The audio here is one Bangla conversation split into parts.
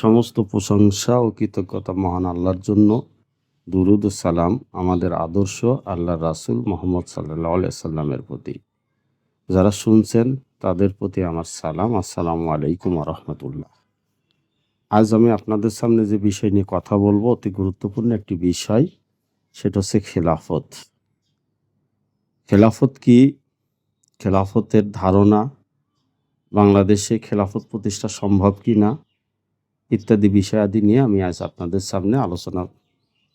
সমস্ত প্রশংসা ও কৃতজ্ঞতা মহান আল্লাহর জন্য। দুরুদ সালাম আমাদের আদর্শ আল্লাহ রাসুল মোহাম্মদ সাল্লাহ সাল্লামের প্রতি। যারা শুনছেন, তাদের প্রতি আমার সালাম। আসসালামু আলাইকুম রহমতুল্লাহ। আজ আমি আপনাদের সামনে যে বিষয় নিয়ে কথা বলব, অতি গুরুত্বপূর্ণ একটি বিষয়, সেটা হচ্ছে খেলাফত। খেলাফত কি? খেলাফতের ধারণা, বাংলাদেশে খেলাফত প্রতিষ্ঠা সম্ভব কি না ইত্যাদি বিষয়াদি নিয়ে আমি আজ আপনাদের সামনে আলোচনা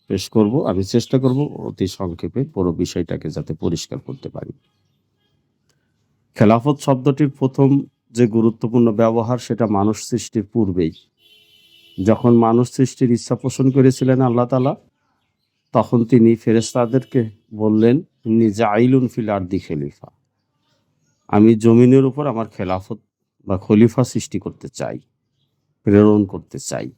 পেশ করব। আমি চেষ্টা করব অতি সংক্ষেপে পুরো বিষয়টাকে যাতে পরিষ্কার করতে পারি। খেলাফত শব্দটির প্রথম যে গুরুত্বপূর্ণ ব্যবহার সেটা মানুষ সৃষ্টির পূর্বেই। যখন মানুষ সৃষ্টির ইচ্ছা পোষণ করেছিলেন আল্লাহ তালা তখন তিনি ফেরেস্তাদেরকে বললেন নিজে আইলুন ফিল আর্দি খেলিফা। আমি জমিনের উপর আমার খেলাফত বা খলিফা সৃষ্টি করতে চাই। প্রেরণ করতে চাই।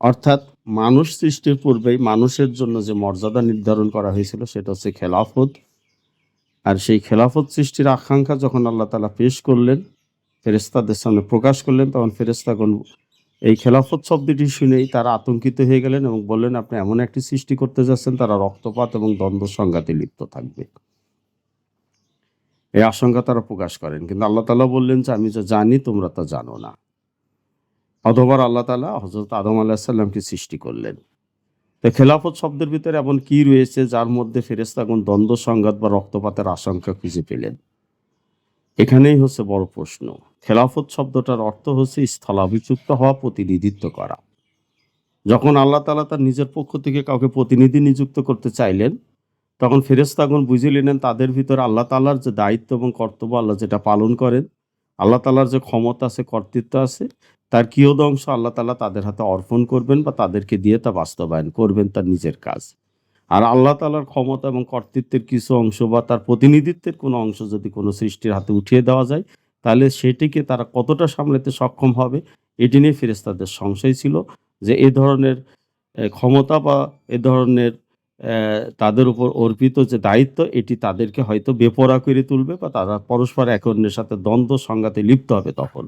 অর্থাৎ মানুষ সৃষ্টির পূর্বেই মানুষের জন্য যে মর্যাদা নির্ধারণ করা হয়েছিল সেটা হচ্ছে খেলাফত। আর সেই খেলাফত সৃষ্টির আকাঙ্ক্ষা যখন আল্লাহ তালা পেশ করলেন ফেরেস্তাদের সামনে প্রকাশ করলেন, তখন ফেরেস্তাগণ এই খেলাফত শব্দটি শুনেই তারা আতঙ্কিত হয়ে গেলেন এবং বললেন, আপনি এমন একটি সৃষ্টি করতে যাচ্ছেন, তারা রক্তপাত এবং দ্বন্দ্ব সংঘাতে লিপ্ত থাকবে। এই আশঙ্কা তারা প্রকাশ করেন। কিন্তু আল্লাহ তালা বললেন যে, আমি যা জানি, তোমরা তা জানো না। অথবা আল্লাহ তালা হজরত আদম আলাহিসাল্লামকে সৃষ্টি করলেন। তো খেলাফত শব্দের ভিতরে এমন কি রয়েছে যার মধ্যে ফেরেস্তাগণ দ্বন্দ্ব, সংঘাত বা রক্তপাতের আশঙ্কা খুঁজে পেলেন? এখানেই হচ্ছে বড় প্রশ্ন। খেলাফত শব্দটার অর্থ হচ্ছে স্থলাভিযুক্ত হওয়া, প্রতিনিধিত্ব করা। যখন আল্লাহ তালা তার নিজের পক্ষ থেকে কাউকে প্রতিনিধি নিযুক্ত করতে চাইলেন, তখন ফেরেস্তাগণ বুঝে নিলেন তাদের ভিতরে আল্লাহ তালার যে দায়িত্ব এবং কর্তব্য, আল্লাহ যেটা পালন করেন, আল্লাহ তালার যে ক্ষমতা আছে, কর্তৃত্ব আছে তার কিয়দ অংশ আল্লাহ তালা তাদের হাতে অর্পণ করবেন বা তাদেরকে দিয়ে তা বাস্তবায়ন করবেন তার নিজের কাজ। আর আল্লাহ তালার ক্ষমতা এবং কর্তৃত্বের কিছু অংশ বা তার প্রতিনিধিত্বের কোনো অংশ যদি কোনো সৃষ্টির হাতে উঠিয়ে দেওয়া যায়, তাহলে সেটিকে তারা কতটা সামলাতে সক্ষম হবে, এটি নিয়ে ফেরেস্তাদের সংশয় ছিল যে এ ধরনের ক্ষমতা বা এ ধরনের তাদের উপর অর্পিত যে দায়িত্ব, এটি তাদেরকে হয়তো বেপরা করে তুলবে বা তারা পরস্পর একে অন্যের সাথে দ্বন্দ্ব, সংঘাতে লিপ্ত হবে তখন।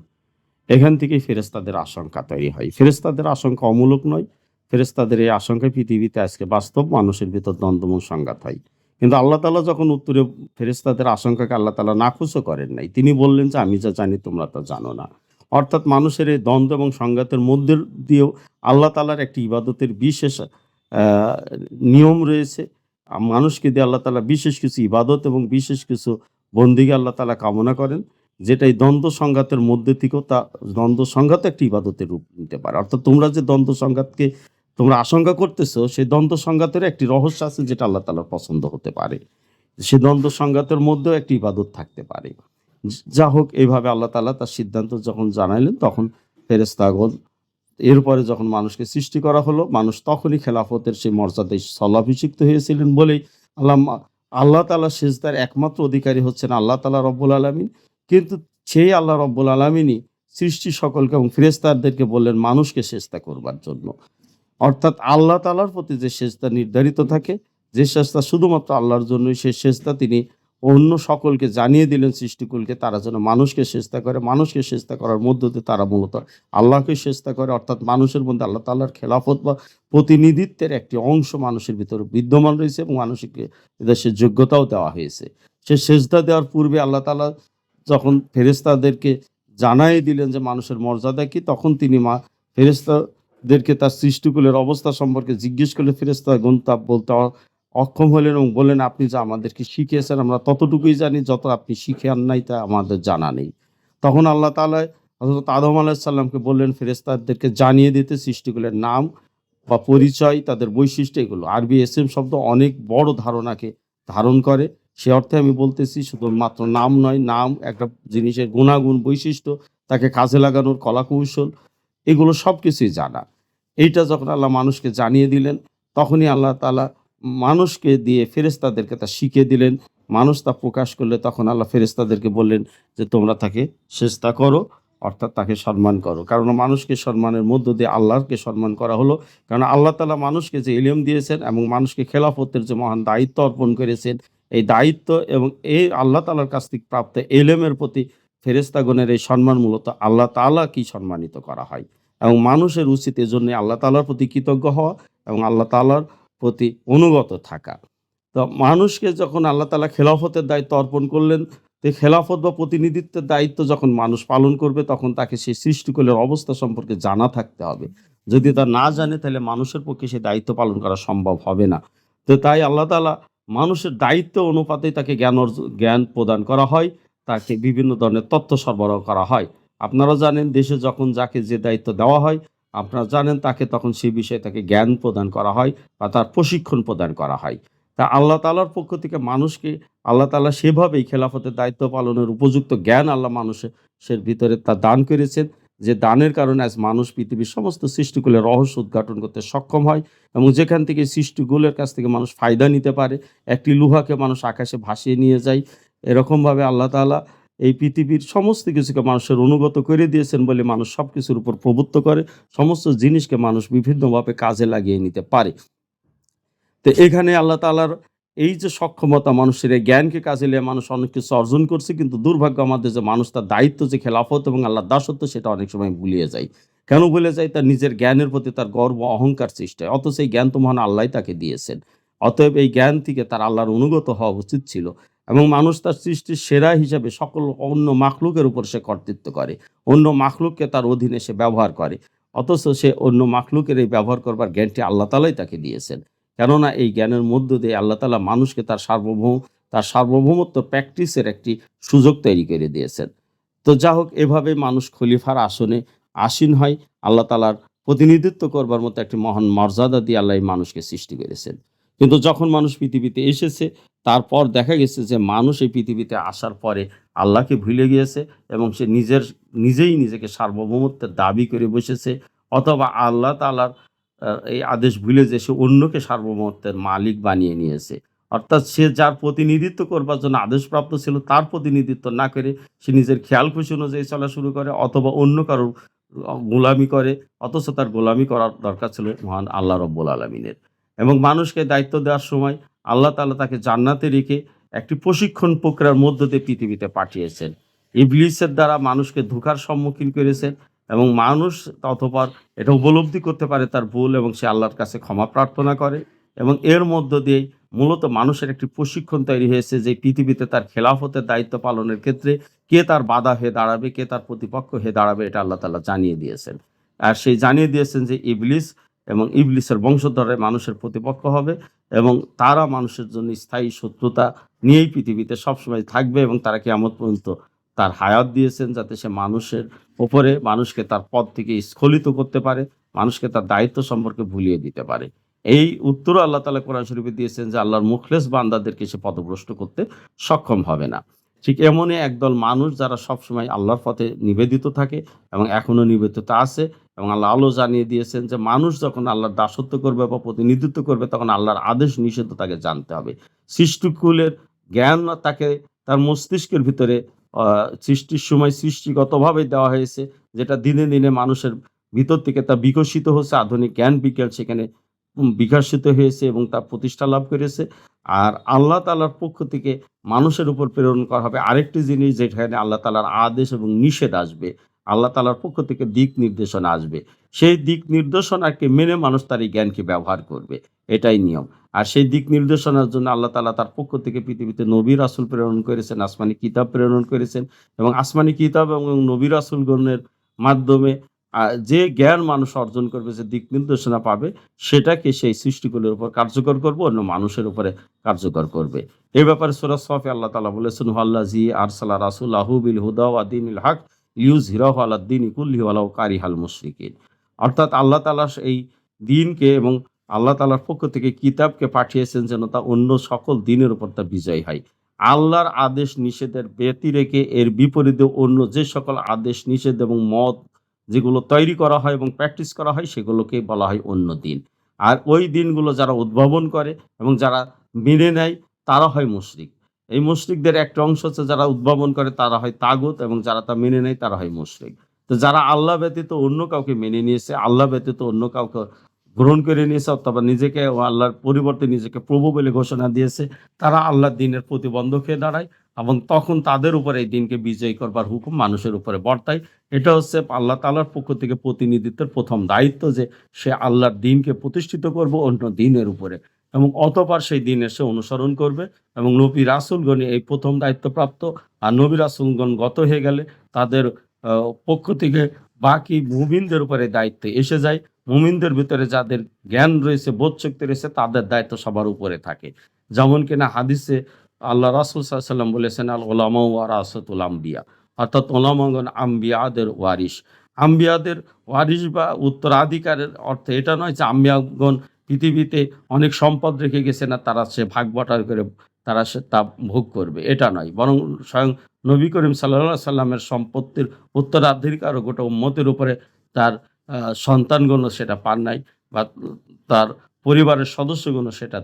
এখান থেকেই ফেরেস্তাদের আশঙ্কা তৈরি হয়। ফেরেস্তাদের আশঙ্কা অমূলক নয়। ফেরেস্তাদের এই আশঙ্কায় পৃথিবীতে আজকে বাস্তব মানুষের ভিতর দ্বন্দ্ব এবং সংঘাত হয়। কিন্তু আল্লাহ তালা যখন উত্তরে ফেরেস্তাদের আশঙ্কাকে আল্লাহ তালা নাখুশও করেন নাই, তিনি বললেন যে, আমি যা জানি তোমরা তা জানো না। অর্থাৎ মানুষের এই দ্বন্দ্ব এবং সংঘাতের মধ্যে দিয়েও আল্লাহ তালার একটি ইবাদতের বিশেষ নিয়ম রয়েছে। মানুষকে দিয়ে আল্লাহ তালা বিশেষ কিছু ইবাদত এবং বিশেষ কিছু বন্দিকে আল্লাহ তালা কামনা করেন। যেটা এই দ্বন্দ্ব সংঘাতের মধ্যে থেকেও তা দ্বন্দ্ব সংঘাত একটি ইবাদতের রূপ নিতে পারে। অর্থাৎ তোমরা যে দ্বন্দ্ব সংঘাতকে তোমরা আশঙ্কা করতেছো, সেই দ্বন্দ্ব সংঘাতের একটি রহস্য আছে যেটা আল্লাহ তালার পছন্দ হতে পারে। সে দ্বন্দ্ব সংঘাতের মধ্যেও একটি ইবাদত থাকতে পারে। যা হোক, এইভাবে আল্লাহ তালা তার সিদ্ধান্ত যখন জানাইলেন, তখন ফেরেস্তাগণ এরপরে যখন মানুষকে সৃষ্টি করা হলো, মানুষ তখনই খেলাফতের সেই মর্যাদায় স্থলাভিষিক্ত হয়েছিলেন বলেই আল্লাহ আল্লাহ তালা সেজদার একমাত্র অধিকারী হচ্ছেন আল্লাহ তালা রব্বুল আলমিন। কিন্তু সেই আল্লাহ রব্বুল আলমিনই সৃষ্টি সকলকে এবং ফেরেস্তারদেরকে বললেন, মানুষকে চেষ্টা করবার জন্য। অর্থাৎ আল্লাহ তালার প্রতি যে সেজদা নির্ধারিত থাকে, যে সেজদা শুধুমাত্র আল্লাহর জন্যই, সেই সেজদা তিনি অন্য সকলকে জানিয়ে দিলেন সৃষ্টিকুলকে, তারা যেন মানুষকে চেষ্টা করে। মানুষকে চেষ্টা করার মধ্য দিয়ে তারা মূলত আল্লাহকে চেষ্টা করে। অর্থাৎ মানুষের মধ্যে আল্লাহ তাল্লাহর খেলাফত বা প্রতিনিধিত্বের একটি অংশ মানুষের ভিতরে বিদ্যমান রয়েছে এবং মানুষকে দেশের যোগ্যতাও দেওয়া হয়েছে। সে সেজদা দেওয়ার পূর্বে আল্লাহ তালা যখন ফেরেস্তাদেরকে জানাই দিলেন যে মানুষের মর্যাদা কি, তখন তিনি মা ফেরেস্তাদেরকে তার সৃষ্টিকুলের অবস্থা সম্পর্কে জিজ্ঞেস করলে ফেরেস্তা গন্তাব বলতে অক্ষম হলেন এবং বললেন, আপনি যা আমাদেরকে শিখিয়েছেন আমরা ততটুকুই জানি, যত আপনি শিখেন নাই তা আমাদের জানা নেই। তখন আল্লাহ তালা হজরত আদম আলাহিসাল্লামকে বললেন ফেরেস্তাদেরকে জানিয়ে দিতে সৃষ্টিকুলের নাম বা পরিচয়, তাদের বৈশিষ্ট্য এগুলো। আরবি এস এম শব্দ অনেক বড় ধারণাকে ধারণ করে। সে অর্থে আমি বলতেছি শুধুমাত্র নাম নয়, নাম একটা জিনিসের গুণাগুণ, বৈশিষ্ট্য, তাকে কাজে লাগানোর কলাকৌশল, এগুলো সব কিছুই জানা। এইটা যখন আল্লাহ মানুষকে জানিয়ে দিলেন, তখনই আল্লাহ তালা মানুষকে দিয়ে ফেরেস্তাদেরকে তা শিখিয়ে দিলেন। মানুষ তা প্রকাশ করলে তখন আল্লাহ ফেরেস্তাদেরকে বললেন যে, তোমরা তাকে চেষ্টা করো, অর্থাৎ তাকে সম্মান করো। কারণ মানুষকে সম্মানের মধ্য দিয়ে আল্লাহকে সম্মান করা হলো। কারণ আল্লাহ তালা মানুষকে যে ইলিম দিয়েছেন এবং মানুষকে খেলাফতের যে মহান দায়িত্ব অর্পণ করেছেন এই দায়িত্ব এবং এই আল্লাহ তালার কাছ থেকে প্রাপ্ত এলেমের প্রতি ফেরেস্তাগণের এই সম্মান মূলত আল্লাহ তালা কি সম্মানিত করা হয় এবং মানুষের উচিত এজন্য আল্লাহ তালার প্রতি কৃতজ্ঞ হওয়া এবং আল্লাহ তালার প্রতি অনুগত থাকা। তো মানুষকে যখন আল্লাহ তালা খেলাফতের দায়িত্ব অর্পণ করলেন, তো খেলাফত বা প্রতিনিধিত্বের দায়িত্ব যখন মানুষ পালন করবে, তখন তাকে সেই সৃষ্টিকুলের অবস্থা সম্পর্কে জানা থাকতে হবে। যদি তা না জানে, তাহলে মানুষের পক্ষে সে দায়িত্ব পালন করা সম্ভব হবে না। তো তাই আল্লাহ তালা মানুষের দায়িত্ব অনুপাতেই তাকে জ্ঞান জ্ঞান প্রদান করা হয়, তাকে বিভিন্ন ধরনের তথ্য সরবরাহ করা হয়। আপনারা জানেন, দেশে যখন যাকে যে দায়িত্ব দেওয়া হয়, আপনারা জানেন তাকে তখন সেই বিষয়ে তাকে জ্ঞান প্রদান করা হয় বা তার প্রশিক্ষণ প্রদান করা হয়। তা আল্লাহ তালার পক্ষ থেকে মানুষকে, আল্লাহ তালা সেভাবেই খেলাফতের দায়িত্ব পালনের উপযুক্ত জ্ঞান আল্লাহ মানুষের ভিতরে তা দান করেছেন। যে দানের কারণে আজ মানুষ পৃথিবীর সমস্ত সৃষ্টিগুলোর রহস্য উদ্ঘাটন করতে সক্ষম হয় এবং যেখান থেকে সৃষ্টিগুলোর কাছ থেকে মানুষ ফায়দা নিতে পারে, একটি লোহাকে মানুষ আকাশে ভাসিয়ে নিয়ে যায়। এরকমভাবে আল্লাহ তাআলা এই পৃথিবীর সমস্ত কিছুকে মানুষের অনুগত করে দিয়েছেন বলে মানুষ সব কিছুর উপর প্রভুত্ব করে, সমস্ত জিনিসকে মানুষ বিভিন্নভাবে কাজে লাগিয়ে নিতে পারে। তো এখানে আল্লাহ তাআলার এই যে সক্ষমতা মানুষের, এই জ্ঞানকে কাজে নিয়ে মানুষ অনেক কিছু অর্জন করছে, কিন্তু দুর্ভাগ্য আমাদের যে মানুষ, তার দায়িত্ব যে খেলাফত এবং আল্লাহ দাসত্ব, সেটা অনেক সময় ভুলিয়ে যায়। কেন ভুলে যায়? তার নিজের জ্ঞানের প্রতি তার গর্ব, অহংকার সৃষ্টি হয়। অথচ এই জ্ঞান তো মহান আল্লাহ তাকে দিয়েছেন। অতএব এই জ্ঞান থেকে তার আল্লাহর অনুগত হওয়া উচিত ছিল এবং মানুষ তার সৃষ্টির সেরা হিসাবে সকল অন্য মাখলুকের উপর সে কর্তৃত্ব করে। অন্য মাখলুককে তার অধীনে সে ব্যবহার করে। অথচ সে অন্য মাখলুকের এই ব্যবহার করবার জ্ঞানটি আল্লাহ তালাই তাকে দিয়েছেন। কেননা এই জ্ঞানের মধ্য দিয়ে আল্লাহ তালা মানুষকে তার সার্বভৌম, তার সার্বভৌমত্ব প্র্যাকটিসের একটি সুযোগ তৈরি করে দিয়েছেন। তো যা হোক, এভাবে মানুষ খলিফার আসনে আসীন হয়, আল্লাহ তালার প্রতিনিধিত্ব করবার মতো একটি মহান মর্যাদা দিয়ে আল্লাহ মানুষকে সৃষ্টি করেছেন। কিন্তু যখন মানুষ পৃথিবীতে এসেছে, তারপর দেখা গেছে যে মানুষ এই পৃথিবীতে আসার পরে আল্লাহকে ভুলে গিয়েছে এবং সে নিজের, নিজেই নিজেকে সার্বভৌমত্বের দাবি করে বসেছে, অথবা আল্লাহ তালার এই আদেশ ভুলে যে সে অন্যকে সার্বভৌমত্বের মালিক বানিয়ে নিয়েছে। অর্থাৎ সে যার প্রতিনিধিত্ব করবার জন্য আদেশপ্রাপ্ত ছিল, তার প্রতিনিধিত্ব না করে সে নিজের খেয়াল খুশি অনুযায়ী চলা শুরু করে অথবা অন্য কারোর গোলামি করে, অথচ তার গোলামি করার দরকার ছিল মহান আল্লাহ রব্বুল আলমিনের। এবং মানুষকে দায়িত্ব দেওয়ার সময় আল্লাহ তাআলা তাকে জান্নাতে রেখে একটি প্রশিক্ষণ প্রক্রিয়ার মধ্য দিয়ে পৃথিবীতে পাঠিয়েছেন। ইবলিসের দ্বারা মানুষকে ধোকার সম্মুখীন করেছেন এবং মানুষ অতপর এটা উপলব্ধি করতে পারে তার ভুল এবং সে আল্লাহর কাছে ক্ষমা প্রার্থনা করে এবং এর মধ্য দিয়েই মূলত মানুষের একটি প্রশিক্ষণ তৈরি হয়েছে যে পৃথিবীতে তার খেলাফতের দায়িত্ব পালনের ক্ষেত্রে কে তার বাধা হয়ে দাঁড়াবে, কে তার প্রতিপক্ষ হয়ে দাঁড়াবে, এটা আল্লাহ তাআলা জানিয়ে দিয়েছেন। আর সেই জানিয়ে দিয়েছেন যে ইবলিস এবং ইবলিসের বংশধরে মানুষের প্রতিপক্ষ হবে এবং তারা মানুষের জন্য স্থায়ী শত্রুতা নিয়েই পৃথিবীতে সবসময় থাকবে এবং তারা কেমন পর্যন্ত তার হায়াত দিয়েছেন যাতে সে মানুষের ওপরে মানুষকে তার পদ থেকে স্খলিত করতে পারে, মানুষকে তার দায়িত্ব সম্পর্কে ভুলিয়ে দিতে পারে। এই উত্তর আল্লাহ তালা কোরআন শরীফে দিয়েছেন যে, আল্লাহর মুখলেস বান্দাদেরকে সে পথভ্রষ্ট করতে সক্ষম হবে না। ঠিক এমনই একদল মানুষ যারা সবসময় আল্লাহর পথে নিবেদিত থাকে এবং এখনও নিবেদিত আছে এবং আল্লাহ আলো জানিয়ে দিয়েছেন যে, মানুষ যখন আল্লাহর দাসত্ব করবে বা প্রতিনিধিত্ব করবে, তখন আল্লাহর আদেশ নিষেধ তাকে জানতে হবে। সৃষ্টিকুলের জ্ঞান তাকে তার মস্তিষ্কের ভিতরে সৃষ্টির সময় সৃষ্টিগতভাবে দেওয়া হয়েছে, যেটা দিনে দিনে মানুষের ভিতর থেকে তা বিকশিত হচ্ছে আধুনিক জ্ঞান বিজ্ঞান সেখানে বিকাশিত হয়েছে এবং তা প্রতিষ্ঠা লাভ করেছে। আর আল্লাহ তালার পক্ষ থেকে মানুষের উপর প্রেরণ করা হবে আরেকটি জিনিস যেখানে আল্লাহ তালার আদেশ এবং নিষেধ আসবে। আল্লাহ তালার পক্ষ থেকে দিক নির্দেশনা আসবে। সেই দিক নির্দেশনাকে মেনে মানুষ তার এই জ্ঞানকে ব্যবহার করবে। এটাই নিয়ম। আর সেই দিক নির্দেশনার জন্য আল্লাহ তালা তার পক্ষ থেকে পৃথিবীতে নবীর রাসুল প্রেরণ করেছেন, আসমানি কিতাব প্রেরণ করেছেন এবং আসমানি কিতাব এবং নবী রাসুলগণের মাধ্যমে যে জ্ঞান মানুষ অর্জন করবে, যে দিক নির্দেশনা পাবে, সেটাকে সেই সৃষ্টিগুলোর উপর কার্যকর করবে, অন্য মানুষের উপরে কার্যকর করবে। এই ব্যাপারে সুরা সফে আল্লাহ তালা বলেছেন হুয়াল্লা জি আরসালা রাসুল আহুবিল হুদা আদিনুল হক। ইউজ হিরাহ আলাদ্দিন ইকুল্লি আলাহ কারি হাল মুশরিকিন। অর্থাৎ আল্লাহ তালা এই দিনকে এবং আল্লাহ তালার পক্ষ থেকে কিতাবকে পাঠিয়েছেন যেন তা অন্য সকল দিনের উপর তা বিজয় হয়। আল্লাহর আদেশ নিষেধের ব্যতি রেখে এর বিপরীতে অন্য যে সকল আদেশ, নিষেধ এবং মত যেগুলো তৈরি করা হয় এবং প্র্যাকটিস করা হয়, সেগুলোকে বলা হয় অন্য দিন আর ওই দিনগুলো যারা উদ্ভাবন করে এবং যারা মেনে নেয়, তারা হয় মুশরিক। এই মুশরিকদের একটা অংশ হচ্ছে যারা উদ্ভাবন করে, তারা হয় তাগুত এবং যারা তা মেনে নেয়, তারা হয় মুশরিক। তো যারা আল্লাহ ব্যতীত অন্য কাউকে মেনে নিয়েছে, আল্লাহ ব্যতীত অন্য কাউকে গ্রহণ করে নিয়েছে, অথবা নিজেকে ও আল্লাহর পরিবর্তে নিজেকে প্রভু বলে ঘোষণা দিয়েছে, তারা আল্লাহর দিনের প্রতিবন্ধক হয়ে দাঁড়ায় এবং তখন তাদের উপরে এই দিনকে বিজয়ী করবার হুকুম মানুষের উপরে বর্তায়। এটা হচ্ছে আল্লাহ তালার পক্ষ থেকে প্রতিনিধিত্বের প্রথম দায়িত্ব যে সে আল্লাহর দিনকে প্রতিষ্ঠিত করবে অন্য দিনের উপরে। এবং অতপার সেই দিন এসে অনুসরণ করবে এবং নবী রাসুলগণ এই প্রথম দায়িত্বপ্রাপ্ত আর নবী রাসুলগণ গত হয়ে গেলে তাদের পক্ষ থেকে বাকি মুমিনদের উপরে দায়িত্ব এসে যায়। মুমিনদের ভিতরে যাদের জ্ঞান রয়েছে, বোধ শক্তি রয়েছে, তাদের দায়িত্ব সবার উপরে থাকে। যেমন কিনা হাদিসে আল্লাহ রাসুল সাল্লাম বলেছেন, আল ওলামা ওয়ারাসতুল আম্বিয়া অর্থাৎ ওলামাগণ আম্বিয়াদের ওয়ারিস আম্বিয়াদের ওয়ারিস বা উত্তরাধিকারের অর্থে এটা নয় যে আম্বিয়াগণ পৃথিবীতে অনেক সম্পদ রেখে গেছে না তারা সে ভাগ বাটার করে তারা সে তা ভোগ করবে। এটা নয় বরং স্বয়ং নবী করিম সাল্লাহ সাল্লামের সম্পত্তির উত্তরাধিকার ও গোটা উম্মতের উপরে তার আহ, সন্তানগণও সেটা পান নাই বা তার পরিবারের সদস্যগণও সেটা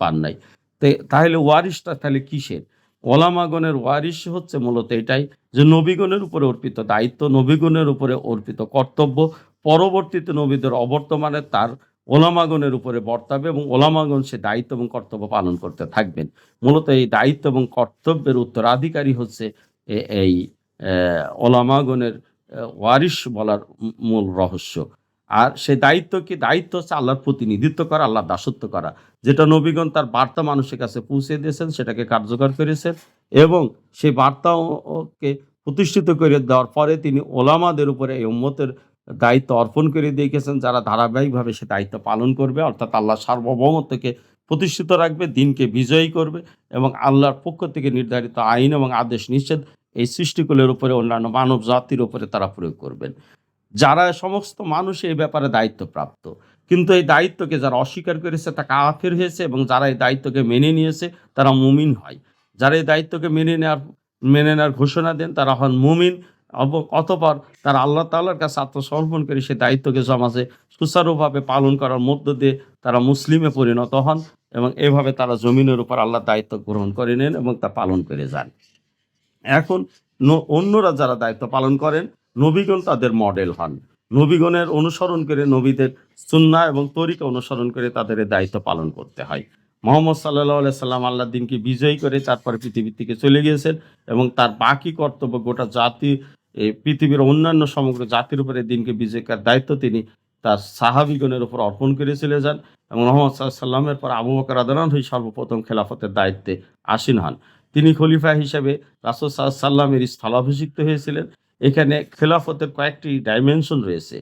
পান নাই। তাহলে ওয়ারিশটা তাহলে কিসের? ওলামাগণের ওয়ারিশ হচ্ছে মূলত এটাই যে নবীগণের উপরে অর্পিত দায়িত্ব নবীগণের উপরে অর্পিত কর্তব্য। পরবর্তীতে নবীদের অবর্তমানে তার ওলামাগণের উপরে বর্তাবে এবং ওলামাগণ সে দায়িত্ব এবং কর্তব্য পালন করতে থাকবেন। মূলত এই দায়িত্ব এবং কর্তব্যের উত্তরাধিকারী হচ্ছে এই ওলামাগণের ওয়ারিশ বলার মূল রহস্য। আর সে দায়িত্ব কি? দায়িত্ব হচ্ছে আল্লাহর প্রতিনিধিত্ব করা, আল্লাহর দাসত্ব করা। যেটা নবীগণ তার বার্তা মানুষের কাছে পৌঁছে দিয়েছেন, সেটাকে কার্যকর করেছেন এবং সেই বার্তাকে প্রতিষ্ঠিত করে দেওয়ার পরে তিনি ওলামাদের উপরে, এই উম্মতের দায়িত্ব অর্পণ করে দিয়ে গেছেন যারা ধারাবাহিকভাবে সে দায়িত্ব পালন করবে, অর্থাৎ আল্লাহ সার্বভৌমত্বকে প্রতিষ্ঠিত রাখবে, দিনকে বিজয়ী করবে এবং আল্লাহর পক্ষ থেকে নির্ধারিত আইন এবং আদেশ নিষেধ এই সৃষ্টিকুলের উপরে, অন্যান্য মানব জাতির উপরে তারা প্রয়োগ করবেন। যারা সমস্ত মানুষ এই ব্যাপারে দায়িত্বপ্রাপ্ত, কিন্তু এই দায়িত্বকে যারা অস্বীকার করেছে তা কাফের হয়েছে এবং যারা এই দায়িত্বকে মেনে নিয়েছে তারা মুমিন হয়। যারা এই দায়িত্বকে মেনে নেওয়ার মেনে নেওয়ার ঘোষণা দেন তারা হন মুমিন। অতপর তারা আল্লাহ তাআলার কাছে আত্মসমর্পণ করে সেই দায়িত্বকে সমাজে সুচারুভাবে পালন করার মধ্য দিয়ে তারা মুসলিমে পরিণত হন এবং এভাবে তারা জমিনের উপর আল্লাহ দায়িত্ব গ্রহণ করে নেন এবং তা পালন করে যান। এখন অন্যরা যারা দায়িত্ব পালন করেন, নবীগণ তাদের মডেল হন। নবীগণের অনুসরণ করে নবীদের সুন্না এবং তরিকা অনুসরণ করে তাদের দায়িত্ব পালন করতে হয়। মোহাম্মদ সাল্লাহ সাল্লাম আল্লাহ দিনকে বিজয়ী করে তারপরে পৃথিবী থেকে চলে গিয়েছেন এবং তার বাকি কর্তব্য গোটা জাতি এই পৃথিবীর অন্যান্য সমগ্র জাতির উপরে দিনকে বিজয় করার দায়িত্ব তিনি তার সাহাবিগণের উপর অর্পণ করে চলে যান এবং মোহাম্মদ সাল্লামের পর আবু বকর আদালান হয়ে সর্বপ্রথম খেলাফতের দায়িত্বে আসীন হন। তিনি খলিফা হিসেবে রাসুল সাল্লামের স্থলাভিষিক্ত হয়েছিলেন। এখানে খেলাফতের কয়েকটি ডাইমেনশন রয়েছে।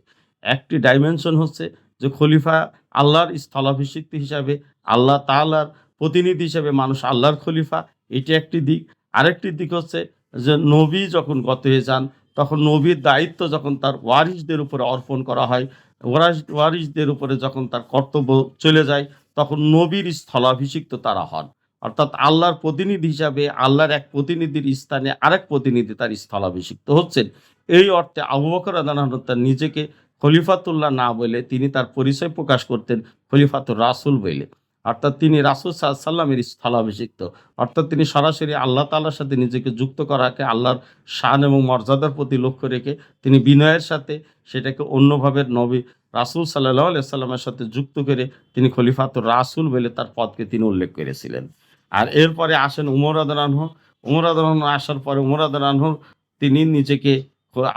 একটি ডাইমেনশন হচ্ছে যে খলিফা আল্লাহর স্থলাভিষিক্ত হিসাবে আল্লাহ তাআলার প্রতিনিধি হিসাবে মানুষ আল্লাহর খলিফা, এটি একটি দিক। আরেকটি দিক হচ্ছে যে নবী যখন গত হয়ে যান তখন নবীর দায়িত্ব যখন তার ওয়ারিসদের উপরে অর্পণ করা হয় ওয়ারিস ওয়ারিসদের উপরে যখন তার কর্তব্য চলে যায়, তখন নবীর স্থলাভিষিক্ত তারা হন। অর্থাৎ আল্লাহর প্রতিনিধি হিসাবে আল্লাহর এক প্রতিনিধির স্থানে আরেক প্রতিনিধি তার স্থলাভিষিক্ত হচ্ছেন। এই অর্থে আবু বকর তার নিজেকে খলিফাতুল্লাহ না বলে তিনি তার পরিচয় প্রকাশ করতেন খলিফাতুর রাসুল বলে। অর্থাৎ তিনি রাসুল সাল্লামের স্থলাভিষিক্ত। অর্থাৎ তিনি সরাসরি আল্লাহ তাআলার সাথে নিজেকে যুক্ত করাকে, আল্লাহর শান এবং মর্যাদার প্রতি লক্ষ্য রেখে তিনি বিনয়ের সাথে সেটাকে অন্যভাবে নবী রাসুল সাল্লাহ সাল্লামের সাথে যুক্ত করে তিনি খলিফাতুর রাসুল বলে তার পদকে তিনি উল্লেখ করেছিলেন। আর এরপরে আসেন উমর আদরানহ উমর আদরানহ আসার পরে উমর আদরানহ তিনি নিজেকে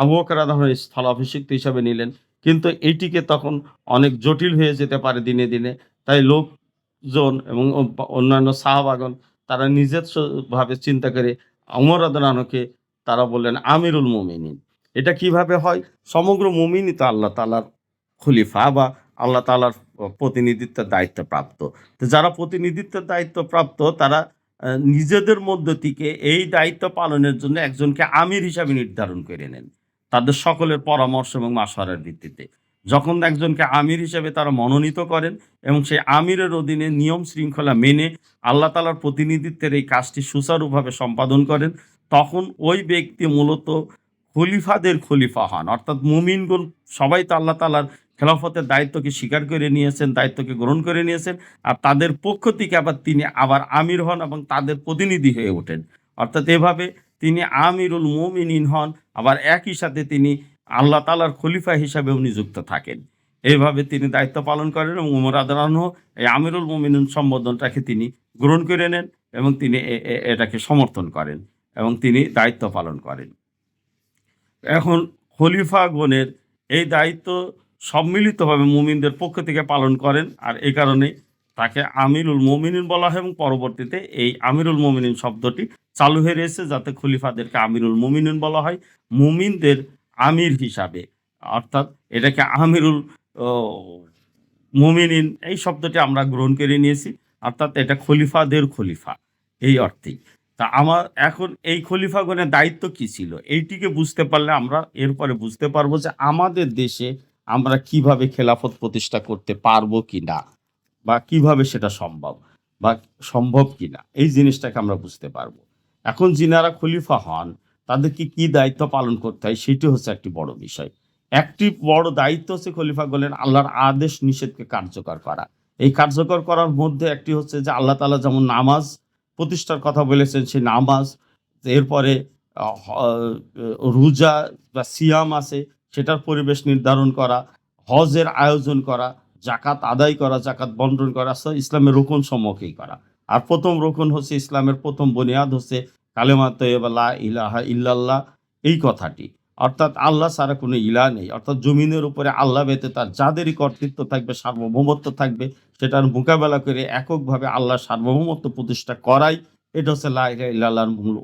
আবু বকর আদরানহ স্থলাভিষিক্ত হিসাবে নিলেন। কিন্তু এটিকে তখন অনেক জটিল হয়ে যেতে পারে দিনে দিনে। তাই লোকজন এবং অন্যান্য সাহাবাগন তারা নিজস্বভাবে চিন্তা করে উমর আদরানহকে তারা বললেন, আমিরুল মুমিনিন। এটা কীভাবে হয়? সমগ্র মুমিনই তো আল্লাহ তালার খলিফা বা আল্লাহ তালার প্রতিনিধিত্বের দায়িত্ব প্রাপ্ত তো যারা প্রতিনিধিত্বের দায়িত্ব প্রাপ্ত তারা নিজেদের মধ্য থেকে এই দায়িত্ব পালনের জন্য একজনকে আমির হিসাবে নির্ধারণ করে নেন। তাদের সকলের পরামর্শ এবং মাসওয়ারার ভিত্তিতে। যখন একজনকে আমির হিসেবে তারা মনোনীত করেন এবং সেই আমিরের অধীনে নিয়ম শৃঙ্খলা মেনে আল্লাহ তালার প্রতিনিধিত্বের এই কাজটি সুচারুভাবে সম্পাদন করেন, তখন ওই ব্যক্তি মূলত খলিফাদের খলিফা হন। অর্থাৎ মুমিনগুন সবাই তো আল্লাহ তালার খেলাফতের দায়িত্বকে স্বীকার করে নিয়েছেন, দায়িত্বকে গ্রহণ করে নিয়েছেন আর তাদের পক্ষ থেকে আবার তিনি আবার আমির হন এবং তাদের প্রতিনিধি হয়ে ওঠেন। অর্থাৎ এভাবে তিনি আমিরুল মুমিনিন হন, আবার একই সাথে তিনি আল্লাহ তালার খলিফা হিসাবেও নিযুক্ত থাকেন। এইভাবে তিনি দায়িত্ব পালন করেন এবং উমর আদারানহ এই আমিরুল মোমিনুন সম্বোধনটাকে তিনি গ্রহণ করে নেন এবং তিনি এ- এ- এটাকে সমর্থন করেন এবং তিনি দায়িত্ব পালন করেন। এখন খলিফাগণের এই দায়িত্ব সম্মিলিতভাবে মুমিনদের পক্ষ থেকে পালন করেন আর এই কারণে তাকে আমিরুল মোমিনিন বলা হয় এবং পরবর্তীতে এই আমিরুল মোমিনিন শব্দটি চালু হয়ে রয়েছে যাতে খলিফাদেরকে আমিরুল মোমিনিন বলা হয়। মুমিনদের আমির হিসাবে, অর্থাৎ এটাকে আমিরুল মুমিনিন, এই শব্দটি আমরা গ্রহণ করে নিয়েছি, অর্থাৎ এটা খলিফাদের খলিফা, এই অর্থেই। তা আমার এখন এই খলিফাগণের দায়িত্ব কি ছিল? এইটিকে বুঝতে পারলে আমরা এরপরে বুঝতে পারব যে আমাদের দেশে আমরা কীভাবে খেলাফত প্রতিষ্ঠা করতে পারব কি না, বা কীভাবে সেটা সম্ভব, বা সম্ভব কি না, এই জিনিসটাকে আমরা বুঝতে পারব। এখন যিনারা খলিফা হন তাদেরকে কি দায়িত্ব পালন করতে হয় সেটি হচ্ছে একটি বড় বিষয়। একটি বড় দায়িত্ব হচ্ছে খলিফা বলেন আল্লাহর আদেশ নিষেধকে কার্যকর করা। এই কার্যকর করার মধ্যে একটি হচ্ছে যে আল্লাহ তালা যেমন নামাজ প্রতিষ্ঠার কথা বলেছেন, সেই নামাজ, এরপরে রোজা বা সিয়াম আছে, সেটার পরিবেশ নির্ধারণ করা, হজের আয়োজন করা জাকাত আদায় করা জাকাত বন্টন করা, ইসলামের রোকন সম্মুখেই করা। আর প্রথম রোকন হচ্ছে ইসলামের প্রথম বুনিয়াদ হচ্ছে কালেমা তৈবাল্লাহ ইলাহা ইল্লাল্লাহ, এই কথাটি। অর্থাৎ আল্লাহ ছাড়া কোনো ইলা নেই। অর্থাৎ জমিনের উপরে আল্লাহ বেতে তার যাদেরই কর্তৃত্ব থাকবে, সার্বভৌমত্ব থাকবে, সেটার মোকাবেলা করে এককভাবে আল্লাহ সার্বভৌমত্ব প্রতিষ্ঠা করাই, এটা হচ্ছে লা ইলাহা ইল্লাল্লাহর মূল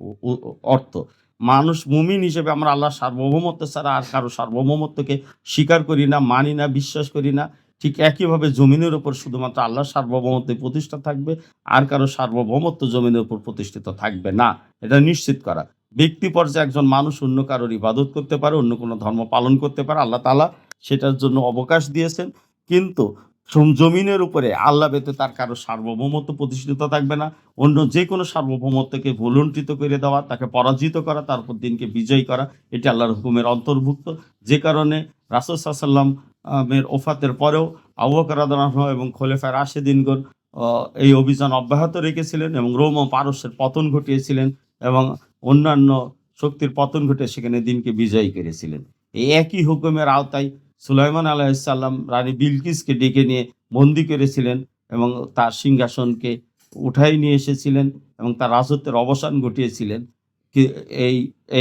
অর্থ। মানুষ মুমিন হিসেবে আমরা আল্লাহ সার্বভৌমত্ব ছাড়া আর কারও সার্বভৌমত্বকে স্বীকার করি না, মানি না, বিশ্বাস করি না। ঠিক একইভাবে জমিনের উপর শুধুমাত্র আল্লাহ সার্বভৌমত্ব প্রতিষ্ঠা থাকবে, আর কারও সার্বভৌমত্ব জমিনের উপর প্রতিষ্ঠিত থাকবে না। এটা নিশ্চিত করা। ব্যক্তি পর্যায়ে একজন মানুষ অন্য কারোর ইবাদত করতে পারে, অন্য কোনো ধর্ম পালন করতে পারে, আল্লাহ তালা সেটার জন্য অবকাশ দিয়েছেন। কিন্তু জমিনের উপরে আল্লাহ বেতে তার কারও সার্বভৌমত্ব প্রতিষ্ঠিত থাকবে না। অন্য যে কোনো সার্বভৌমত্বকে ভুলুণ্ঠিত করে দেওয়া, তাকে পরাজিত করা তারপর দিনকে বিজয়ী করা, এটি আল্লাহর হুকুমের অন্তর্ভুক্ত। যে কারণে রাসুল সাল্লাম এর ওফাতের পরেও আবুবকর রাদিয়াল্লাহু এবং খোলেফা রাশেদিনগণ আহ, এই অভিযান অব্যাহত রেখেছিলেন এবং রোম ও পারস্যের পতন ঘটিয়েছিলেন এবং অন্যান্য শক্তির পতন ঘটে সেখানে দিনকে বিজয়ী করেছিলেন। এই একই হুকুমের আওতায় সুলাইমান আলাইসাল্লাম রানী বিলকিসকে ডেকে নিয়ে বন্দি করেছিলেন এবং তার সিংহাসনকে উঠাই নিয়ে এসেছিলেন এবং তার রাজত্বের অবসান ঘটিয়েছিলেন এই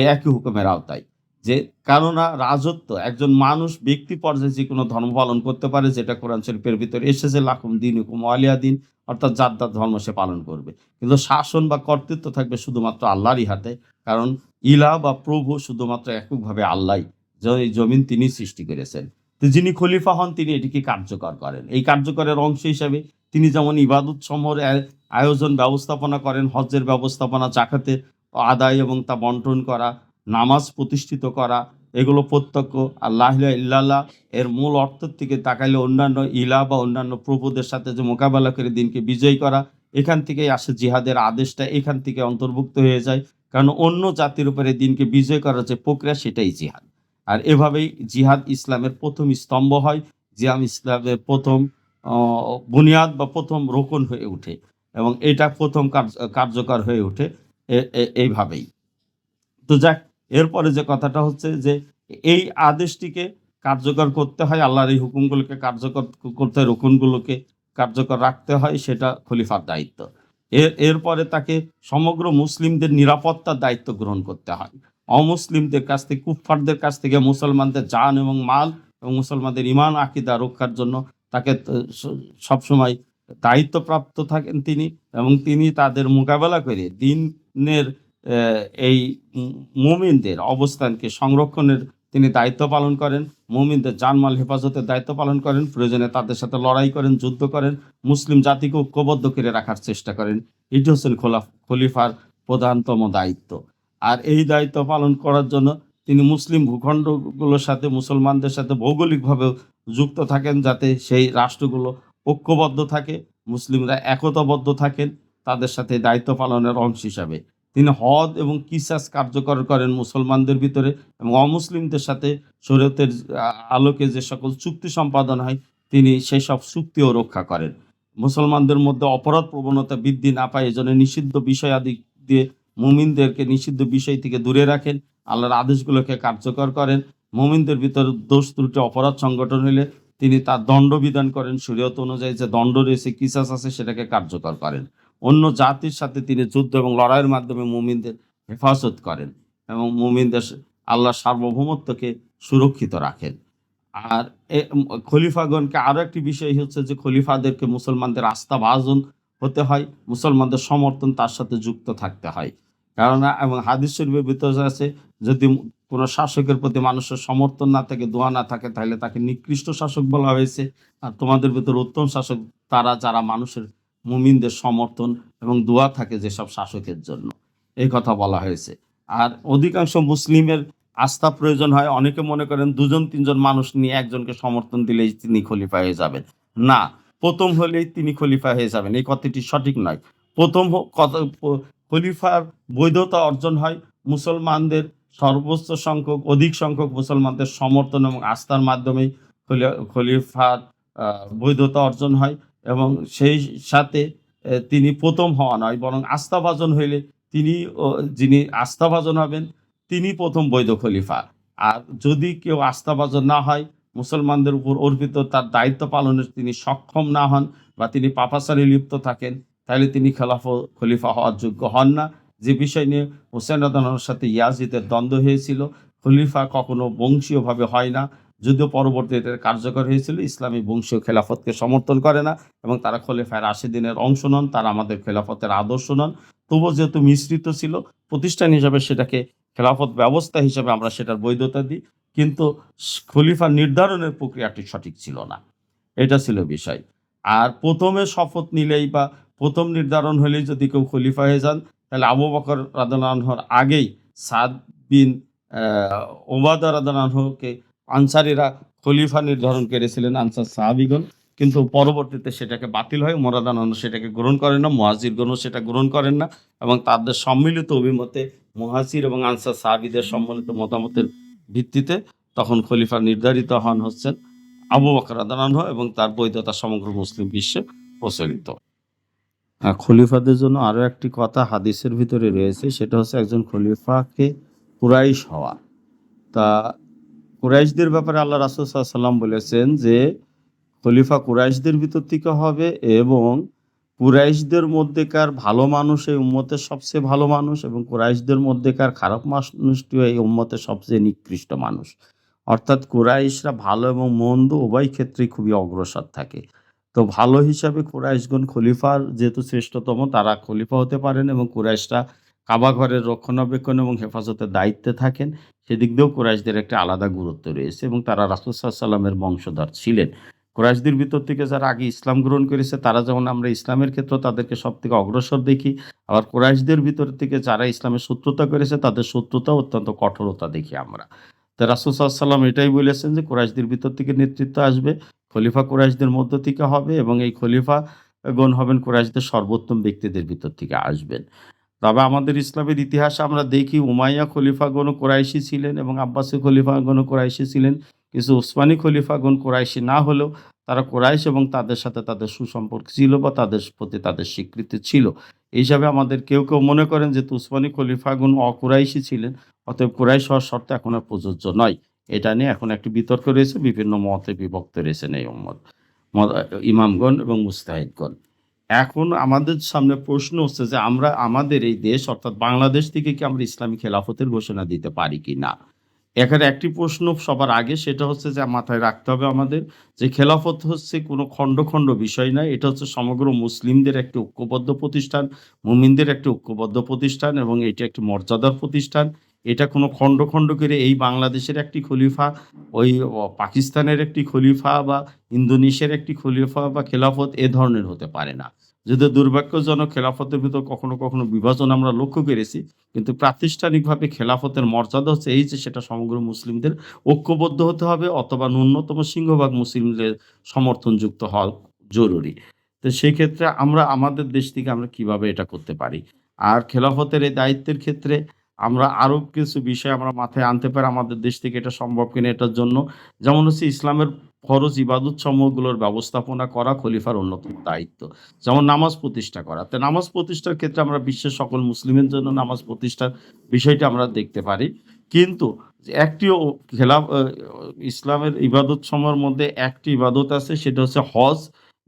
একই হুকুমের আওতায়। যে কেননা রাজত্ব, একজন মানুষ ব্যক্তি পর্যায়ে যে কোনো ধর্ম পালন করতে পারে, যেটা কোরআন শরীফের ভিতরে এসেছে লাখুম দিন হুকুম আলিয়া দিন, অর্থাৎ যার ধর্ম সে পালন করবে। কিন্তু শাসন বা কর্তৃত্ব থাকবে শুধুমাত্র আল্লাহরই হাতে, কারণ ইলা বা প্রভু শুধুমাত্র এককভাবে আল্লাহ এই জমিন তিনি সৃষ্টি করেছেন। তো যিনি খলিফা হন, তিনি এটিকে কার্যকর করেন। এই কার্যকরের অংশ হিসাবে তিনি যেমন ইবাদত সমূহের আয়োজন, ব্যবস্থাপনা করেন, হজ্জের ব্যবস্থাপনা, জাকাতের আদায় এবং তা বন্টন করা নামাজ প্রতিষ্ঠিত করা, এগুলো প্রত্যক্ষ আল্লাহ ইল্লাল্লাহ এর মূল অর্থের থেকে তাকাইলে অন্যান্য ইলা বা অন্যান্য প্রভুদের সাথে যে মোকাবেলা করে দিনকে বিজয় করা, এখান থেকেই আসে জিহাদের আদেশটা, এখান থেকে অন্তর্ভুক্ত হয়ে যায়। কারণ অন্য জাতির উপরে দিনকে বিজয় করার যে প্রক্রিয়া, সেটাই জিহাদ। আর এভাবেই জিহাদ ইসলামের প্রথম স্তম্ভ হয় জিয়াম ইসলামের প্রথম বুনিয়াদ বা প্রথম রোকন হয়ে ওঠে এবং এটা প্রথম কার্য- কার্যকর হয়ে ওঠে। এইভাবেই। তো যাক এরপরে যে কথাটা হচ্ছে যে এই আদেশটিকে কার্যকর করতে হয়, আল্লাহর এই হুকুমগুলোকে কার্যকর করতে হয়, রুকুনগুলোকে কার্যকর রাখতে হয়, সেটা খলিফার দায়িত্ব। এর, এরপরে তাকে সমগ্র মুসলিমদের নিরাপত্তার দায়িত্ব গ্রহণ করতে হয়। অমুসলিমদের কাছ থেকে, কুফফারদের কাছ থেকে মুসলমানদের জান এবং মাল এবং মুসলমানদের ইমান আকিদা রক্ষার জন্য তাকে সবসময় দায়িত্বপ্রাপ্ত থাকেন তিনি এবং তিনি তাদের মোকাবেলা করে দিনের এই মুমিনদের অবস্থানকে সংরক্ষণের তিনি দায়িত্ব পালন করেন, মুমিনদের জানমাল হেফাজতের দায়িত্ব পালন করেন, প্রয়োজনে তাদের সাথে লড়াই করেন, যুদ্ধ করেন, মুসলিম জাতিকে ঐক্যবদ্ধ করে রাখার চেষ্টা করেন। এটি হচ্ছেন খোলা, খলিফার প্রধানতম দায়িত্ব। আর এই দায়িত্ব পালন করার জন্য তিনি মুসলিম ভূখণ্ডগুলোর সাথে, মুসলমানদের সাথে ভৌগোলিকভাবে যুক্ত থাকেন যাতে সেই রাষ্ট্রগুলো ঐক্যবদ্ধ থাকে, মুসলিমরা একতাবদ্ধ থাকেন, তাদের সাথে দায়িত্ব পালনের অংশ হিসাবে। তিনি হদ এবং কিসাস কার্যকর করেন মুসলমানদের ভিতরে এবং অমুসলিমদের সাথে শরীয়তের আলোকে যে সকল চুক্তি সম্পাদন হয়, তিনি সেই সব চুক্তিও রক্ষা করেন। মুসলমানদের মধ্যে অপরাধ প্রবণতা বৃদ্ধি না পায়, এজন্য নিষিদ্ধ বিষয় আদি দিয়ে মুমিনদেরকে নিষিদ্ধ বিষয় থেকে দূরে রাখেন, আল্লাহর আদেশগুলোকে কার্যকর করেন। মুমিনদের ভিতরে দোষ ত্রুটি, অপরাধ সংগঠন হলে তিনি তার দণ্ডবিধান করেন। শরীয়ত অনুযায়ী যে দণ্ড রয়েছে, কিসাস আছে, সেটাকে কার্যকর করেন। অন্য জাতির সাথে তিনি যুদ্ধ এবং লড়াইয়ের মাধ্যমে মুমিনদের হেফাজত করেন এবং মুমিনদের আল্লাহ সার্বভৌমত্বকে সুরক্ষিত রাখেন। আর খলিফাগণকে আরও একটি বিষয় হচ্ছে যে খলিফাদেরকে মুসলমানদের আস্থা ভাজন হতে হয়, মুসলমানদের সমর্থন তার সাথে যুক্ত থাকতে হয়। কেননা, এবং হাদিস শরীফের ভিতরে আছে, যদি কোনো শাসকের প্রতি মানুষের সমর্থন না থাকে, দোয়া না থাকে, তাহলে তাকে নিকৃষ্ট শাসক বলা হয়েছে। আর তোমাদের ভিতরে উত্তম শাসক তারা, যারা মানুষের মুমিনদের সমর্থন এবং দোয়া থাকে যেসব শাসকের জন্য। এই কথা বলা হয়েছে। আর অধিকাংশ মুসলিমের আস্থা প্রয়োজন হয়। অনেকে মনে করেন দুজন, তিনজন মানুষ নিয়ে একজনকে সমর্থন দিলেই তিনি খলিফা হয়ে যাবেন। না, প্রথম হলেই তিনি খলিফা হয়ে যাবেন। এই কথাটি সঠিক নয়। প্রথম খলিফার বৈধতা অর্জন হয় মুসলমানদের সর্বোচ্চ সংখ্যক, অধিক সংখ্যক মুসলমানদের সমর্থন এবং আস্থার মাধ্যমেই খলি- খলিফার বৈধতা অর্জন হয়। এবং সেই সাথে তিনি প্রথম হওয়া নয়, বরং আস্থাভাজন হইলে তিনি যিনি আস্থাভাজন হবেন, তিনি প্রথম বৈধ খলিফা। আর যদি কেউ আস্থাভাজন না হয়, মুসলমানদের উপর অর্পিত তার দায়িত্ব পালনের তিনি সক্ষম না হন বা তিনি পাপাচারে লিপ্ত থাকেন, তাহলে তিনি খেলাফ খলিফা হওয়ার যোগ্য হন না। যে বিষয় নিয়ে হোসেন রাদানোর সাথে ইয়াজিদের দ্বন্দ্ব হয়েছিল, খলিফা কখনো বংশীয়ভাবে হয় না যদিও পরবর্তীতে কার্যকর হয়েছিল, ইসলামী বংশীয় খেলাফতকে সমর্থন করে না এবং তারা খলিফায় দিনের অংশ নন, তারা আমাদের খেলাফতের আদর্শ নন। তবুও যেহেতু মিশ্রিত ছিল, প্রতিষ্ঠান হিসাবে সেটাকে খেলাফত ব্যবস্থা হিসাবে আমরা সেটার বৈধতা দিই, কিন্তু খলিফা নির্ধারণের প্রক্রিয়াটি সঠিক ছিল না। এটা ছিল বিষয়। আর প্রথমে শপথ নিলেই বা প্রথম নির্ধারণ হলেই যদি কেউ খলিফা হয়ে যান, তাহলে আবু বকর রাদানহর আগেই সাদ বিন ওবাদা রাদানহকে আনসারিরা খলিফা নির্ধারণ করেছিলেন আনসার সাহাবিগণ। কিন্তু পরবর্তীতে সেটাকে বাতিল হয়, মোরাদানন্দ সেটাকে গ্রহণ করেন না, মহাজিরগণও সেটা গ্রহণ করেন না এবং তাদের সম্মিলিত অভিমতে মহাসির এবং আনসার সাহাবিদের সম্মিলিত মতামতের ভিত্তিতে তখন খলিফা নির্ধারিত হন হচ্ছেন আবু বকর এবং তার বৈধতা সমগ্র মুসলিম বিশ্বে প্রচলিত। খলিফাদের জন্য আরও একটি কথা হাদিসের ভিতরে রয়েছে, সেটা হচ্ছে একজন খলিফাকে কুরাইশ হওয়া। তা কুরাইশদের ব্যাপারে আল্লাহ রাসুল সাল্লাম বলেছেন যে, খলিফা কুরাইশদের ভিতর থেকে হবে এবং কুরাইশদের মধ্যেকার ভালো মানুষ এই উম্মতের সবচেয়ে ভালো মানুষ এবং কুরাইশদের মধ্যেকার খারাপ মানুষটিও এই উম্মতের সবচেয়ে নিকৃষ্ট মানুষ। অর্থাৎ কুরাইশরা ভালো এবং মন্দ উভয় ক্ষেত্রেই খুবই অগ্রসর থাকে। তো ভালো হিসাবে কুরাইশগণ খলিফার যেহেতু শ্রেষ্ঠতম, তারা খলিফা হতে পারেন এবং কুরাইশরা কাবা ঘরের রক্ষণাবেক্ষণ এবং হেফাজতের দায়িত্বে থাকেন। সেদিক দিয়েও কোরাইশদের একটা আলাদা গুরুত্ব রয়েছে এবং তারা রাসুল সাল্লামের বংশধর ছিলেন। কোরাইশদের ভিতর থেকে যারা আগে ইসলাম গ্রহণ করেছে, তারা যেমন আমরা ইসলামের ক্ষেত্রে তাদেরকে সব থেকে অগ্রসর দেখি, আবার কোরাইশদের ভিতর থেকে যারা ইসলামের শত্রুতা করেছে, তাদের শত্রুতা অত্যন্ত কঠোরতা দেখি আমরা। তো রাসুল সাল্লাম এটাই বলেছেন যে কোরাইশদের ভিতর থেকে নেতৃত্ব আসবে, খলিফা কোরাইশদের মধ্য থেকে হবে এবং এই খলিফা গণ হবেন কোরাইশদের সর্বোত্তম ব্যক্তিদের ভিতর থেকে আসবেন। তবে আমাদের ইসলামের ইতিহাসে আমরা দেখি, উমাইয়া খলিফাগণ কোরাইশি ছিলেন এবং আব্বাসী খলিফাগণ কোরাইশি ছিলেন। কিছু উসমানী খলিফাগণ কোরাইশি না হলেও তারা কোরাইশ এবং তাদের সাথে তাদের সুসম্পর্ক ছিল বা তাদের প্রতি তাদের স্বীকৃতি ছিল। এই হিসাবে আমাদের কেউ কেউ মনে করেন যে উসমানী খলিফাগণ অকুরাইশি ছিলেন, অতএব কুরাইশ হওয়ার শর্ত এখন আর প্রযোজ্য নয়। এটা নিয়ে এখন একটি বিতর্ক রয়েছে, বিভিন্ন মতে বিভক্ত রয়েছেন এই উম্মত মত- ইমামগণ এবং মুস্তাহিদগণ। এখন আমাদের সামনে প্রশ্ন হচ্ছে যে আমরা, আমাদের এই দেশ, অর্থাৎ বাংলাদেশ থেকে কি আমরা ইসলামী খেলাফতের ঘোষণা দিতে পারি কি না? এখানে একটি প্রশ্ন সবার আগে, সেটা হচ্ছে যে মাথায় রাখতে হবে আমাদের যে খেলাফত হচ্ছে কোনো খণ্ড খণ্ড বিষয় নয়। এটা হচ্ছে সমগ্র মুসলিমদের একটি ঐক্যবদ্ধ প্রতিষ্ঠান, মুমিনদের একটি ঐক্যবদ্ধ প্রতিষ্ঠান এবং এটি একটি মর্যাদার প্রতিষ্ঠান। এটা কোনো খণ্ড খণ্ড করে এই বাংলাদেশের একটি খলিফা, ওই পাকিস্তানের একটি খলিফা বা ইন্দোনেশিয়ার একটি খলিফা বা খেলাফত এ ধরনের হতে পারে না। যদি দুর্ভাগ্যজনক খেলাফতের ভিতর কখনো কখনো বিভাজন আমরা লক্ষ্য করেছি, কিন্তু প্রাতিষ্ঠানিকভাবে খেলাফতের মর্যাদা হচ্ছে এই যে সেটা সমগ্র মুসলিমদের ঐক্যবদ্ধ হতে হবে অথবা ন্যূনতম সিংহভাগ মুসলিমদের সমর্থনযুক্ত হওয়া জরুরি। তো সেই ক্ষেত্রে আমরা, আমাদের দেশ থেকে আমরা কীভাবে এটা করতে পারি? আর খেলাফতের এই দায়িত্বের ক্ষেত্রে আমরা আরও কিছু বিষয় আমরা মাথায় আনতে পারি, আমাদের দেশ থেকে এটা সম্ভব কিনা এটার জন্য। যেমন হচ্ছে ইসলামের ফরজ ইবাদত সমূহগুলোর ব্যবস্থাপনা করা খলিফার অন্যতম দায়িত্ব। যেমন নামাজ প্রতিষ্ঠা করা। তো নামাজ প্রতিষ্ঠার ক্ষেত্রে আমরা বিশ্বের সকল মুসলিমের জন্য নামাজ প্রতিষ্ঠার বিষয়টি আমরা দেখতে পারি। কিন্তু একটি ও খেলাফ ইসলামের ইবাদত সমূহের মধ্যে একটি ইবাদত আছে, সেটা হচ্ছে হজ।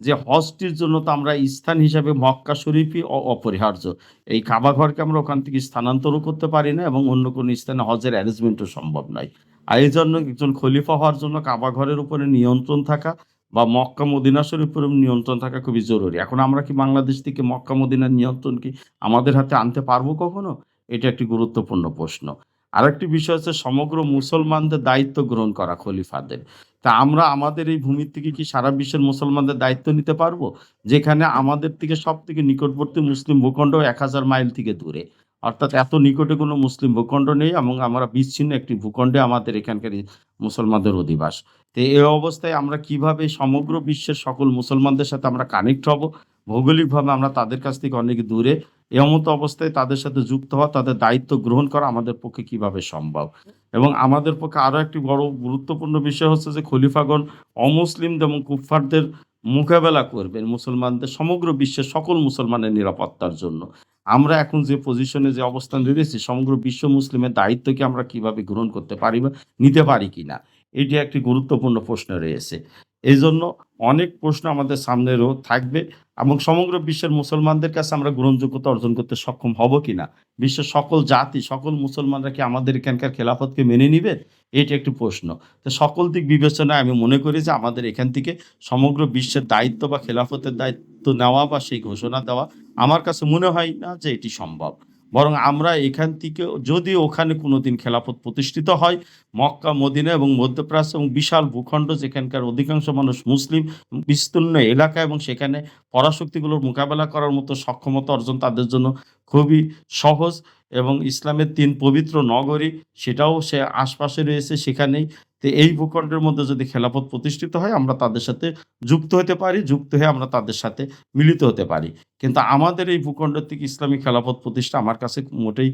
যে হজটির জন্য তো আমরা স্থান হিসাবে মক্কা শরীফই অপরিহার্য। এই কাবা ঘরকে আমরা ওখান থেকে স্থানান্তরও করতে পারি না এবং অন্য কোনো স্থানে হজের অ্যারেঞ্জমেন্টও সম্ভব নয়। আর এই জন্য একজন খলিফা হওয়ার জন্য কাবা ঘরের উপরে নিয়ন্ত্রণ থাকা বা মক্কা মদিনা শরীফের নিয়ন্ত্রণ থাকা খুবই জরুরি। এখন আমরা কি বাংলাদেশ থেকে মক্কা মদিনার নিয়ন্ত্রণ কি আমাদের হাতে আনতে পারব কখনো? এটা একটি গুরুত্বপূর্ণ প্রশ্ন। আরেকটি বিষয় হচ্ছে সমগ্র মুসলমানদের দায়িত্ব গ্রহণ করা খলিফাদের। তা আমরা আমাদের এই ভূমির থেকে কি সারা বিশ্বের মুসলমানদের দায়িত্ব নিতে পারব? যেখানে আমাদের থেকে সব থেকে নিকটবর্তী মুসলিম ভূখণ্ড ১০০০ মাইল থেকে দূরে। অর্থাৎ এত নিকটে কোনো মুসলিম ভূখণ্ড নেই এবং আমরা বিচ্ছিন্ন একটি ভূখণ্ডে আমাদের এখানকার মুসলমানদের অধিবাস। তো এই অবস্থায় আমরা কীভাবে সমগ্র বিশ্বের সকল মুসলমানদের সাথে আমরা কানেক্ট হব? ভৌগোলিকভাবে আমরা তাদের কাছ থেকে অনেক দূরে। এমতো অবস্থায় তাদের সাথে যুক্ত হওয়া, তাদের দায়িত্ব গ্রহণ করা আমাদের পক্ষে কীভাবে সম্ভব? এবং আমাদের পক্ষে আরও একটি বড় গুরুত্বপূর্ণ বিষয় হচ্ছে যে খলিফাগণ অমুসলিম এবং কুফফারদের মোকাবেলা করবেন মুসলমানদের সমগ্র বিশ্বের সকল মুসলমানের নিরাপত্তার জন্য। আমরা এখন যে পজিশনে যে অবস্থান রয়েছি সমগ্র বিশ্ব মুসলিমের দায়িত্বকে আমরা কীভাবে গ্রহণ করতে পারি বা নিতে পারি কিনা? এটি একটি গুরুত্বপূর্ণ প্রশ্ন রয়েছে। এজন্য অনেক প্রশ্ন আমাদের সামনেরও থাকবে এবং সমগ্র বিশ্বের মুসলমানদের কাছে আমরা গ্রহণযোগ্যতা অর্জন করতে সক্ষম হব কিনা? বিশ্বের সকল জাতি, সকল মুসলমানরা কি আমাদের এখানকার খেলাফতকে মেনে নিবে? এটি একটি প্রশ্ন। তো সকল দিক বিবেচনায় আমি মনে করি যে আমাদের এখান থেকে সমগ্র বিশ্বের দায়িত্ব বা খেলাফতের দায়িত্ব নেওয়া বা সেই ঘোষণা দেওয়া আমার কাছে মনে হয় না যে এটি সম্ভব। বরং আমরা এখান থেকেও যদি ওখানে কোনোদিন খেলাফত প্রতিষ্ঠিত হয়, মক্কা, মদিনা এবং মধ্যপ্রাচ্য এবং বিশাল ভূখণ্ড যেখানকার অধিকাংশ মানুষ মুসলিম, বিস্তীর্ণ এলাকা এবং সেখানে পরাশক্তিগুলোর মোকাবেলা করার মতো সক্ষমতা অর্জন তাদের জন্য খুবই সহজ এবং ইসলামের তিন পবিত্র নগরী সেটাও সে আশপাশে রয়েছে সেখানেই। তো এই ভূখণ্ডের মধ্যে যদি খেলাফত প্রতিষ্ঠিত হয়, আমরা তাদের সাথে যুক্ত হতে পারি। যুক্ত হয়ে আমরা তাদের সাথে মিলিত হতে পারি। কিন্তু আমাদের এই ভূখণ্ড থেকে ইসলামী খেলাফত প্রতিষ্ঠা আমার কাছে মোটেই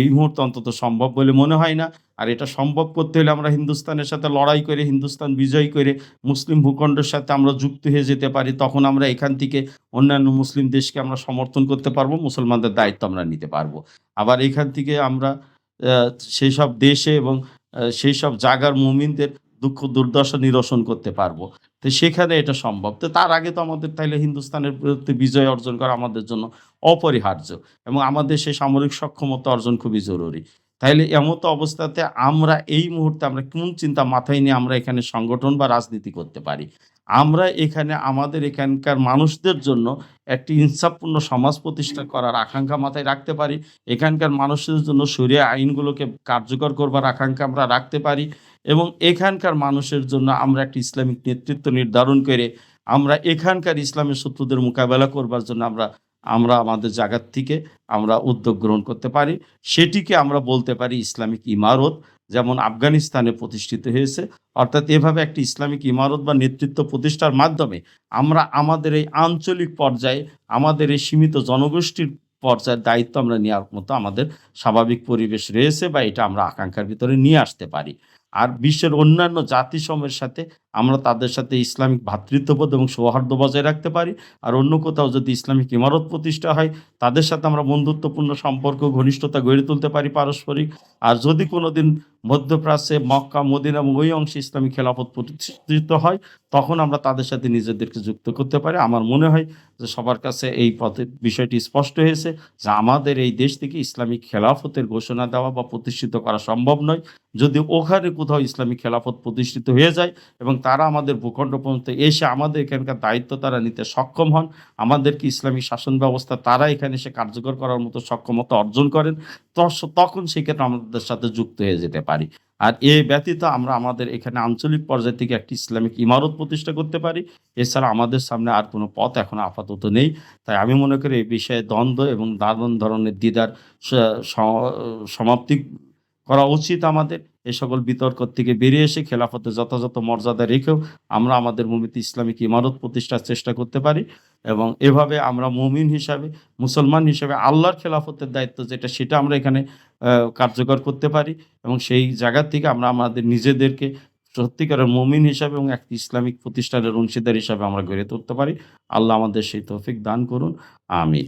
এই মুহূর্তে অন্তত সম্ভব বলে মনে হয় না। আর এটা সম্ভব করতে হলে আমরা হিন্দুস্তানের সাথে লড়াই করে, হিন্দুস্তান বিজয় করে, মুসলিম ভূখণ্ডের সাথে আমরা যুক্ত হয়ে যেতে পারি। তখন আমরা এখান থেকে অন্যান্য মুসলিম দেশকে আমরা সমর্থন করতে পারব। মুসলমানদের দায়িত্ব আমরা নিতে পারব। আবার এখান থেকে আমরা সেই সব দেশে এবং আ সেইসব জাগার মুমিনদের দুঃখ দুর্দশা নিরসন করতে পারব। তো সেখানে এটা সম্ভব। তো তার আগে তো আমাদের তাইলে হিন্দুস্তানের বিরুদ্ধে বিজয় অর্জন করা আমাদের জন্য অপরিহার্য এবং আমাদের সেই সামরিক সক্ষমতা অর্জন খুবই জরুরি। তাইলে এমতো অবস্থাতে আমরা এই মুহূর্তে আমরা কোন চিন্তা মাথায় নিয়ে আমরা এখানে সংগঠন বা রাজনীতি করতে পারি? আমরা এখানে আমাদের এখানকার মানুষদের জন্য একটি ইনসাফপূর্ণ সমাজ প্রতিষ্ঠা করার আকাঙ্ক্ষা মাথায় রাখতে পারি। এখানকার মানুষের জন্য শরিয়া আইনগুলোকে কার্যকর করবার আকাঙ্ক্ষা আমরা রাখতে পারি এবং এখানকার মানুষের জন্য আমরা একটি ইসলামিক নেতৃত্ব নির্ধারণ করে আমরা এখানকার ইসলামের শত্রুদের মোকাবেলা করবার জন্য আমরা আমরা আমাদের জায়গার থেকে আমরা উদ্যোগ গ্রহণ করতে পারি। সেটিকে আমরা বলতে পারি ইসলামিক ইমারত যেমন আফগানিস্তানে প্রতিষ্ঠিত হয়েছে। অর্থাৎ এভাবে একটি ইসলামিক ইমারত বা নেতৃত্ব প্রতিষ্ঠার মাধ্যমে আমরা আমাদের এই আঞ্চলিক পর্যায়ে, আমাদের এই সীমিত জনগোষ্ঠীর পর্যায়ের দায়িত্ব আমরা নেওয়ার মতো আমাদের স্বাভাবিক পরিবেশ রয়েছে বা এটা আমরা আকাঙ্ক্ষার ভিতরে নিয়ে আসতে পারি। আর বিশ্বের অন্যান্য জাতিসমূহের সাথে আমরা তাদের সাথে ইসলামিক ভ্রাতৃত্ববোধ এবং সৌহার্দ্য বজায় রাখতে পারি। আর অন্য কোথাও যদি ইসলামিক ইমারত প্রতিষ্ঠা হয় তাদের সাথে আমরা বন্ধুত্বপূর্ণ সম্পর্ক ঘনিষ্ঠতা গড়ে তুলতে পারি পারস্পরিক। আর যদি কোনো দিন মধ্যপ্রাচ্যে মক্কা, মদিনা এবং ওই অংশে ইসলামী খেলাফত প্রতিষ্ঠিত হয় তখন আমরা তাদের সাথে নিজেদেরকে যুক্ত করতে পারি। আমার মনে হয় যে সবার কাছে এই পথে বিষয়টি স্পষ্ট হয়েছে যে আমাদের এই দেশ থেকে ইসলামিক খেলাফতের ঘোষণা দেওয়া বা প্রতিষ্ঠিত করা সম্ভব নয়। যদি ওখানে কোথাও ইসলামিক খেলাফত প্রতিষ্ঠিত হয়ে যায় এবং তারা আমাদের ভূখণ্ড পর্যন্ত এসে আমাদের এখানকার দায়িত্ব তারা নিতে সক্ষম হন, আমাদেরকে ইসলামী শাসন ব্যবস্থা তারা এখানে এসে কার্যকর করার মতো সক্ষমতা অর্জন করেন তখন সেক্ষেত্রে আমাদের সাথে যুক্ত হয়ে যেতে পারি। আর এ ব্যতীত আমরা আমাদের এখানে আঞ্চলিক পর্যায় থেকে একটি ইসলামিক ইমারত প্রতিষ্ঠা করতে পারি। এছাড়া আমাদের সামনে আর কোনো পথ এখন আপাতত নেই। তাই আমি মনে করি এই বিষয়ে দ্বন্দ্ব এবং নানান ধরনের দ্বিধার সমাপ্তি করা উচিত আমাদের। এ সকল বিতর্ক থেকে বেরিয়ে এসে খেলাফতের যথাযথ মর্যাদা রেখেও আমরা আমাদের ভূমিতে ইসলামিক ইমারত প্রতিষ্ঠার চেষ্টা করতে পারি এবং এভাবে আমরা মুমিন হিসাবে, মুসলমান হিসাবে আল্লাহর খেলাফতের দায়িত্ব যেটা সেটা আমরা এখানে কার্যকর করতে পারি এবং সেই জায়গা থেকে আমরা আমাদের নিজেদেরকে সত্যিকারের মমিন হিসাবে এবং একটি ইসলামিক প্রতিষ্ঠানের অংশীদার হিসাবে আমরা গড়ে তুলতে পারি। আল্লাহ আমাদের সেই তৌফিক দান করুন। আমিন।